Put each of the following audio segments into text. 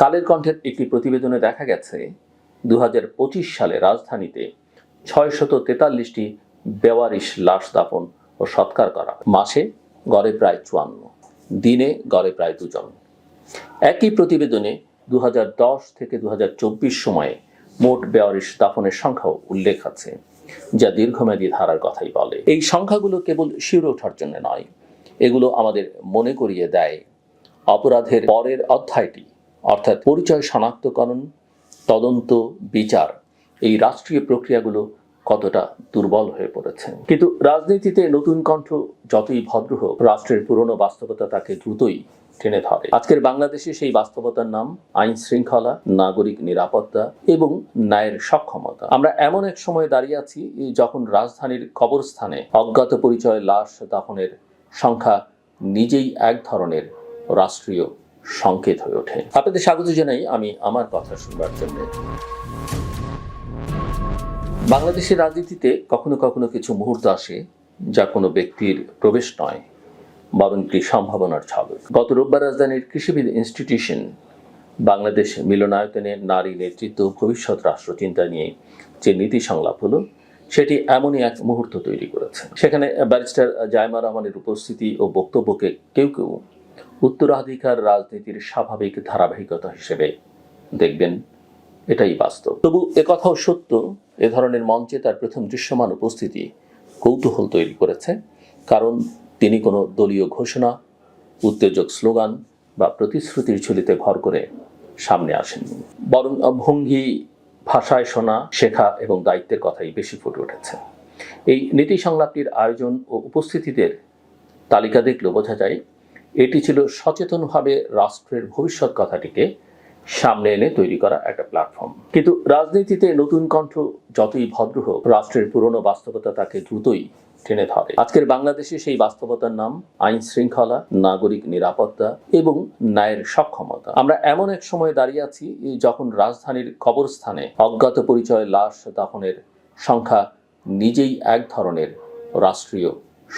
কালের কণ্ঠের একটি প্রতিবেদনে দেখা গেছে দু হাজার পঁচিশ সালে রাজধানীতে ছয়শত তেতাল্লিশটি বেওয়ারিশ লাশ দাফন ও সৎকার করা। মাসে গড়ে প্রায় চুয়ান্ন, দিনে গড়ে প্রায় দুজন। একই প্রতিবেদনে দু হাজার দশ থেকে দু হাজার চব্বিশ সময়ে মোট বেওয়ারিশ দাফনের সংখ্যাও উল্লেখ আছে, যা দীর্ঘমেয়াদী ধারার কথাই বলে। এই সংখ্যাগুলো কেবল শিউরে ওঠার জন্য নয়, এগুলো আমাদের মনে করিয়ে দেয় অপরাধের পরের অধ্যায়টি। অর্থাৎ পরিচয় শনাক্তকরণ, তদন্ত, বিচার এই রাষ্ট্রীয় প্রক্রিয়াগুলো কতটা দুর্বল হয়ে পড়েছে। কিন্তু রাজনীতিতে নতুন কণ্ঠ যতই ভদ্র হোক, রাষ্ট্রের পুরনো বাস্তবতা তাকে দ্রুতই টেনে ধরে। আজকের বাংলাদেশে সেই বাস্তবতার নাম আইন শৃঙ্খলা, নাগরিক নিরাপত্তা এবং ন্যায়ের সক্ষমতা। আমরা এমন এক সময় দাঁড়িয়ে আছি যখন রাজধানীর কবরস্থানে অজ্ঞাত পরিচয় লাশ দাফনের সংখ্যা নিজেই এক ধরনের রাষ্ট্রীয় সংকেত হয়ে ওঠে। আপনাদের স্বাগত জানাই আমি আমার কথা শুনবার জন্য। বাংলাদেশের রাজনীতিতে কখনো কখনো কিছু মুহূর্ত আসে যা কোনো ব্যক্তির প্রবেশ নয়, বরং একটি সম্ভাবনার ঝলক। গত রোববার রাজধানীর কৃষিবিদ ইনস্টিটিউশন বাংলাদেশ মিলনায়তনে নারী নেতৃত্ব ভবিষ্যৎ রাষ্ট্রচিন্তা নিয়ে যে নীতি সংলাপ হলো, সেটি এমনই এক মুহূর্ত তৈরি করেছে। সেখানে ব্যারিস্টার জায়মা রহমানের উপস্থিতি ও বক্তব্যকে কেউ কেউ উত্তরাধিকার রাজনীতির স্বাভাবিক ধারাবাহিকতা হিসেবে। দেখবেন, এটাই বাস্তব। তবু একথাও সত্য, এ ধরনের মঞ্চে তার প্রথম দৃশ্যমান উপস্থিতি কৌতূহল তৈরি করেছে। কারণ তিনি কোনো দলীয় ঘোষণা, উত্তেজক স্লোগান বা প্রতিশ্রুতির ঝুলিতে ভর করে সামনে আসেননি। বরং ভঙ্গি, ভাষায় শোনা, শেখা এবং দায়িত্বের কথাই বেশি ফুটে উঠেছে। এই নীতি সংলাপটির আয়োজন ও উপস্থিতিদের তালিকা দেখলে বোঝা যায় এটি ছিল সচেতনভাবে রাষ্ট্রের ভবিষ্যৎ কথাটিকে সামনে এনে তৈরি করা একটা প্ল্যাটফর্ম কিন্তু রাজনীতিতে নতুন কণ্ঠ যতই ভদ্র হোক, রাষ্ট্রের পুরনো বাস্তবতা তাকে দ্রুতই টেনে ধরে। আজকের বাংলাদেশে সেই বাস্তবতার নাম আইন শৃঙ্খলা নাগরিক নিরাপত্তা এবং ন্যায়ের সক্ষমতা। আমরা এমন এক সময় দাঁড়িয়ে আছি, যখন রাজধানীর কবরস্থানে অজ্ঞাত পরিচয় লাশ দাফনের সংখ্যা নিজেই এক ধরনের রাষ্ট্রীয়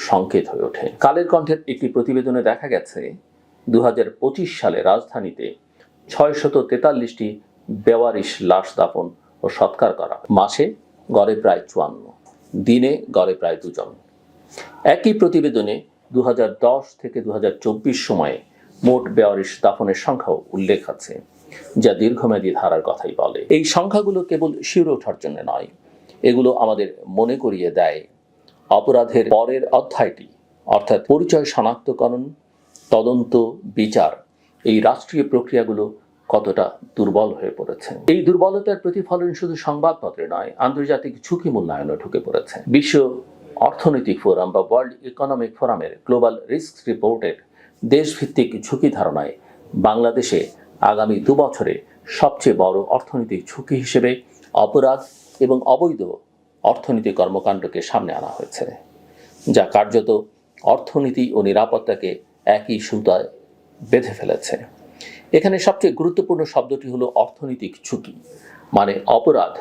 সংকেত হয়ে ওঠে। কালের কণ্ঠের একটি প্রতিবেদনে দেখা গেছে দু হাজার পঁচিশ সালে রাজধানীতে ছয়শত তেতাল্লিশটি বেওয়ারিশ লাশ দাপন ও সৎকার করা। মাসে গড়ে প্রায় চুয়ান্ন, দিনে গড়ে প্রায় দুজন। একই প্রতিবেদনে দু হাজার দশ থেকে দু হাজার চব্বিশ সময়ে মোট বেওয়ারিশ দাফনের সংখ্যাও উল্লেখ আছে, যা দীর্ঘমেয়াদী ধারার কথাই বলে। এই সংখ্যাগুলো কেবল শিউরে ওঠার জন্য নয়, এগুলো আমাদের মনে করিয়ে দেয় অপরাধের পরের অধ্যায়টি, অর্থাৎ পরিচয় শনাক্তকরণ তদন্ত, বিচার, এই রাষ্ট্রীয় প্রক্রিয়াগুলো কতটা দুর্বল হয়ে পড়েছে। এই দুর্বলতার প্রতিফলন শুধু সংবাদপত্রে নয়, আন্তর্জাতিক ঝুঁকি মূল্যায়নে ঢুকে পড়েছে। বিশ্ব অর্থনৈতিক ফোরাম বা ওয়ার্ল্ড ইকোনমিক ফোরামের গ্লোবাল রিস্ক রিপোর্টের দেশভিত্তিক ঝুঁকি ধারণায় বাংলাদেশে আগামী দু বছরে সবচেয়ে বড় অর্থনৈতিক ঝুঁকি হিসেবে অপরাধ এবং অবৈধ অর্থনৈতিক কর্মকাণ্ডকে সামনে আনা হয়েছে, যা কার্যত অর্থনীতি ও নিরাপত্তাকে একই সুতায় বেঁধে ফেলেছে। এখানে সবচেয়ে গুরুত্বপূর্ণ শব্দটি হলো অর্থনৈতিক ঝুঁকি মানে অপরাধ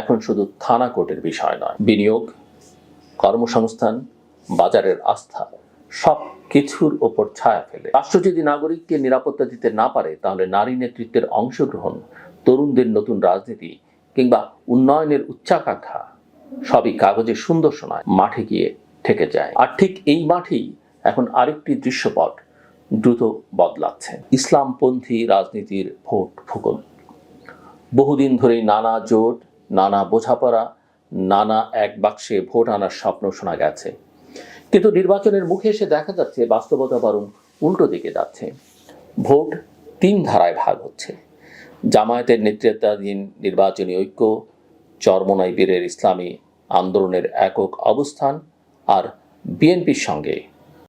এখন শুধু থানা কোর্টের বিষয় নয়। বিনিয়োগ, কর্মসংস্থান, বাজারের আস্থা সব কিছুর ওপর ছায়া ফেলে। রাষ্ট্র যদি নাগরিককে নিরাপত্তা দিতে না পারে, তাহলে নারী নেতৃত্বের অংশগ্রহণ, তরুণদের নতুন রাজনীতি কিংবা উন্নয়নের উচ্চাকাঙ্ক্ষা সবই কাগজে সুন্দর শোনায় মাঠে গিয়ে ঠেকে যায়। আর ঠিক এই মাঠেই এখন আরেকটি দৃশ্যপট দ্রুত বদলাচ্ছে। ইসলামপন্থী রাজনীতির ভোট ফুকল বহুদিন ধরেই নানা জোট, নানা বোঝাপড়া, নানা এক বাক্সে ভোট আনার স্বপ্ন শোনা গেছে। কিন্তু নির্বাচনের মুখে এসে দেখা যাচ্ছে বাস্তবতা বরং উল্টো দিকে যাচ্ছে। ভোট তিন ধারায় ভাগ হচ্ছে। জামায়াতের নেতৃত্বাধীন নির্বাচনী ঐক্য চরমনাই বীরের ইসলামী আন্দোলনের একক অবস্থান আর বিএনপির সঙ্গে